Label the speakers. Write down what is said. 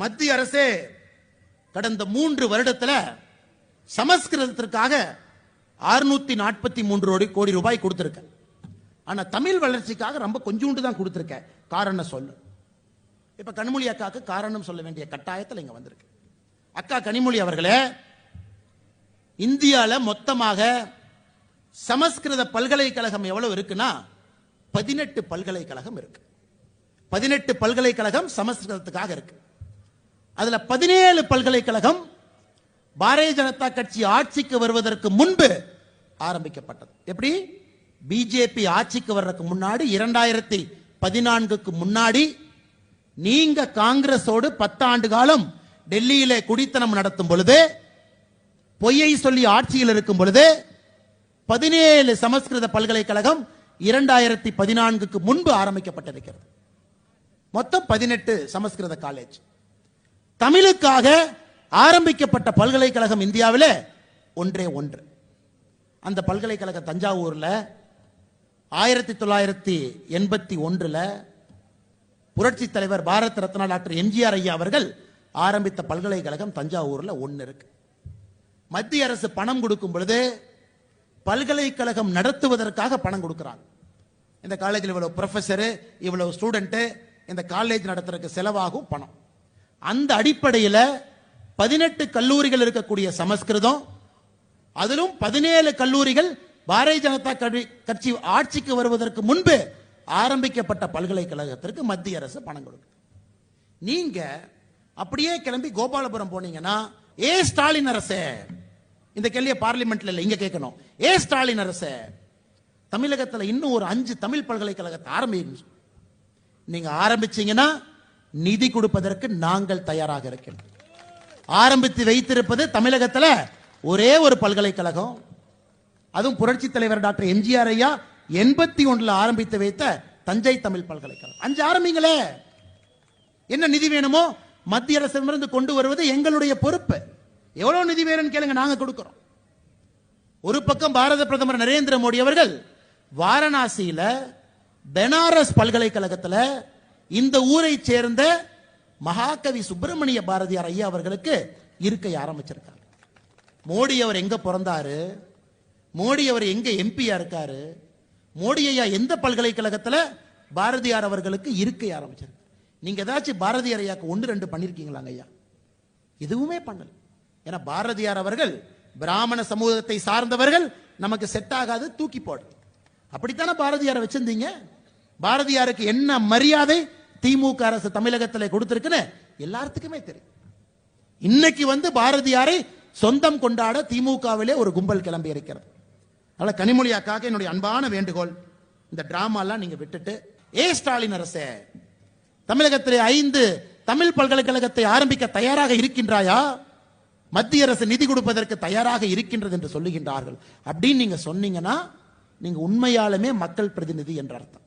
Speaker 1: மத்திய அரசே கடந்த மூன்று வருடத்தில் சமஸ்கிருதத்திற்காக அறுநூத்தி நாற்பத்தி மூன்று கோடி ரூபாய் கொடுத்திருக்க ஆனா தமிழ் வளர்ச்சிக்காக ரொம்ப கொஞ்சோண்டு தான் கொடுத்திருக்க காரணம் சொல்லு. இப்ப கனிமொழி அக்காவுக்கு காரணம் சொல்ல வேண்டிய கட்டாயத்தில் இங்க வந்திருக்கு. அக்கா கனிமொழி அவர்களே இந்தியாவில் மொத்தமாக சமஸ்கிருத பல்கலைக்கழகம் எவ்வளவு இருக்குன்னா பதினெட்டு பல்கலைக்கழகம் இருக்கு. பதினெட்டு பல்கலைக்கழகம் சமஸ்கிருதத்துக்காக இருக்கு. அதுல பதினேழு பல்கலைக்கழகம் பாரதிய ஜனதா கட்சி ஆட்சிக்கு வருவதற்கு முன்பு ஆரம்பிக்கப்பட்டது. எப்படி? பிஜேபி ஆட்சிக்கு வர்றதுக்கு முன்னாடி இரண்டாயிரத்தி பதினான்குக்கு முன்னாடி நீங்க காங்கிரஸோடு பத்தாண்டு காலம் டெல்லியில குடித்தனம் நடத்தும் பொழுது பொய்யை சொல்லி ஆட்சியில் இருக்கும் பொழுது பதினேழு சமஸ்கிருத பல்கலைக்கழகம் இரண்டாயிரத்தி பதினான்குக்கு முன்பு ஆரம்பிக்கப்பட்டிருக்கிறது. மொத்தம் பதினெட்டு சமஸ்கிருத காலேஜ். தமிழுக்காக ஆரம்பிக்கப்பட்ட பல்கலைக்கழகம் இந்தியாவில் ஒன்றே ஒன்று. அந்த பல்கலைக்கழகம் தஞ்சாவூரில் ஆயிரத்தி தொள்ளாயிரத்தி எண்பத்தி ஒன்றில் புரட்சி தலைவர் பாரத் ரத்னா டாக்டர் எம்ஜிஆர் ஐயா அவர்கள் ஆரம்பித்த பல்கலைக்கழகம் தஞ்சாவூரில் ஒன்று இருக்கு. மத்திய அரசு பணம் கொடுக்கும் பொழுது பல்கலைக்கழகம் நடத்துவதற்காக பணம் கொடுக்குறாங்க. இந்த காலேஜில் இவ்வளவு ப்ரொஃபஸரு இவ்வளவு ஸ்டூடெண்ட்டு இந்த காலேஜ் நடத்துறதுக்கு செலவாகும் பணம். அந்த அடிப்படையில் பதினெட்டு கல்லூரிகள் இருக்கக்கூடிய சமஸ்கிருதம் அதிலும் பதினேழு கல்லூரிகள் பாரதிய ஜனதா கட்சி- கட்சி ஆட்சிக்கு வருவதற்கு முன்பு ஆரம்பிக்கப்பட்ட பல்கலைக்கழகத்திற்கு மத்திய அரசு பணம் கொடுக்குது. நீங்க அப்படியே கிளம்பி கோபாலபுரம் போனீங்கன்னா ஏ ஸ்டாலின் அரசே இந்த கேள்வியை பார்லிமெண்ட்ல இல்லை இங்க கேட்கணும். ஏ ஸ்டாலின் அரசே தமிழகத்தில் இன்னும் ஒரு அஞ்சு தமிழ் பல்கலைக்கழகத்தை ஆரம்பிங்க நீங்க ஆரம்பிச்சீங்கன்னா நிதி கொடுப்பதற்கு நாங்கள் தயாராக இருக்கிறோம். ஆரம்பித்து வைத்திருப்பது தமிழகத்தில் ஒரே ஒரு பல்கலைக்கழகம். அதுவும் புரட்சி தலைவர் டாக்டர் எம்ஜிஆர் ஐயா எண்பத்தி ஒன்றில் ஆரம்பித்து வைத்த தஞ்சை தமிழ் பல்கலைக்கழகம். அஞ்சு ஆரம்பிங்களே. என்ன நிதி வேணுமோ மத்திய அரசிடமிருந்து கொண்டு வருவது எங்களுடைய பொறுப்பு. எவ்வளவு நிதி வேணும்னு கேளுங்க நாங்க கொடுக்கிறோம். ஒரு பக்கம் பாரத பிரதமர் நரேந்திர மோடி அவர்கள் வாரணாசியில பெனாரஸ் பல்கலைக்கழகத்தில் இந்த ஊரை சேர்ந்த மகாகவி சுப்பிரமணிய பாரதியார் ஐயா அவர்களுக்கு இருக்கை ஆரம்பிச்சிருக்காங்க. மோடி அவர் எங்க பிறந்தாரு? மோடி அவர் எங்க எம்பியா இருக்காரு? மோடி ஐயா எந்த பல்கலைக்கழகத்துல பாரதியார் அவர்களுக்கு இருக்கை ஆரம்பிச்சிருக்கு? நீங்க ஏதாச்சும் பாரதியார் ஐயாக்கு ஒன்று ரெண்டு பண்ணிருக்கீங்களாங்க ஐயா? எதுவுமே பண்ணல. ஏன்னா பாரதியார் அவர்கள் பிராமண சமூகத்தை சார்ந்தவர்கள் நமக்கு செட் ஆகாது தூக்கி போடு. அப்படித்தானே பாரதியாரை வச்சிருந்தீங்க? பாரதியாருக்கு என்ன மரியாதை திமுக அரசு தமிழகத்தில் கொடுத்திருக்குன்னு எல்லாத்துக்குமே தெரியும். இன்னைக்கு வந்து பாரதியாரை சொந்தம் கொண்டாட திமுகவிலே ஒரு கும்பல் கிளம்பி இருக்கிறது. அதனால கனிமொழி அக்காக்கு என்னுடைய அன்பான வேண்டுகோள். இந்த டிராமாலாம் நீங்க விட்டுட்டு ஏ ஸ்டாலின் அரசே தமிழகத்திலே ஐந்து தமிழ் பல்கலைக்கழகத்தை ஆரம்பிக்க தயாராக இருக்கின்றாயா? மத்திய அரசு நிதி கொடுப்பதற்கு தயாராக இருக்கின்றது என்று சொல்லுகின்றார்கள். அப்படின்னு நீங்க சொன்னீங்கன்னா நீங்க உண்மையாலுமே மக்கள் பிரதிநிதி என்ற அர்த்தம்.